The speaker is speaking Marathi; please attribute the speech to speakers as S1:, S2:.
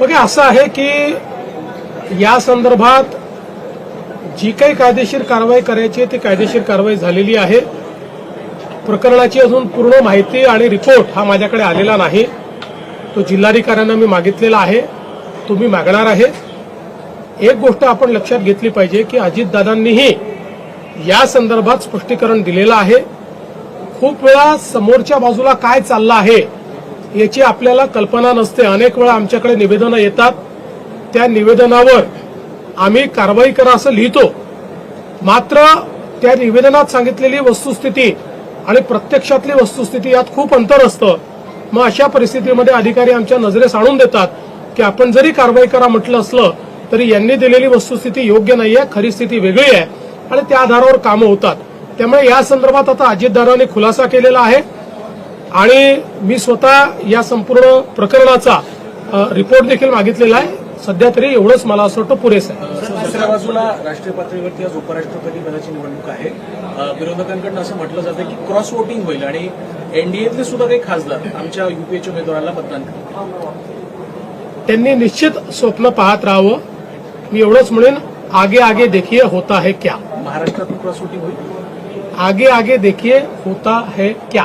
S1: बघा असं आहे की या संदर्भात जी काही कायदेशीर कारवाई करायची आहे ती कायदेशीर कारवाई झालेली आहे. प्रकरणाची अजून पूर्ण माहिती आणि रिपोर्ट हा माझ्याकडे आलेला नाही. तो जिल्हाधिकाऱ्यांना मी मागितलेला आहे. तुम्ही मागणार आहे. एक गोष्ट आपण लक्षात घेतली पाहिजे की अजितदादांनीही या संदर्भात स्पष्टीकरण दिलेलं आहे. खूप वेळा समोरच्या बाजूला काय चाललं आहे याची आपल्याला कल्पना नसते. अनेक वेळा आमच्याकडे निवेदनं येतात. त्या निवेदनावर आम्ही कारवाई करा असं लिहितो. मात्र त्या निवेदनात सांगितलेली वस्तुस्थिती आणि प्रत्यक्षातली वस्तुस्थिती यात खूप अंतर असतं. मग अशा परिस्थितीमध्ये अधिकारी आमच्या नजरेस आणून देतात की आपण जरी कारवाई करा म्हटलं असलं तरी यांनी दिलेली वस्तुस्थिती योग्य नाहीये खरी स्थिती वेगळी आहे आणि त्या आधारावर कामं होतात. त्यामुळे या संदर्भात आता अजितदारांनी खुलासा केलेला आहे. आणि मी स्वतः या संपूर्ण प्रकरणाचा रिपोर्ट देखील मागितलेला आहे. सध्या तरी एवढंच मला असं वाटतं पुरेसं आहे.
S2: दुसऱ्या बाजूला राष्ट्रीय पातळीवरती आज उपराष्ट्रपती पदाची निवडणूक आहे. विरोधकांकडून असं म्हटलं जातं की क्रॉस वोटिंग होईल आणि एनडीएतले सुद्धा काही खासदार आमच्या युपीएच्या उमेदवाराला मतदान करतील.
S1: त्यांनी निश्चित स्वप्न पाहत राहावं. मी एवढंच म्हणेन आगे आगे देखिए होता है क्या?
S2: महाराष्ट्रातून क्रॉस वोटिंग होईल.
S1: आगे आगे देखिए होता है क्या?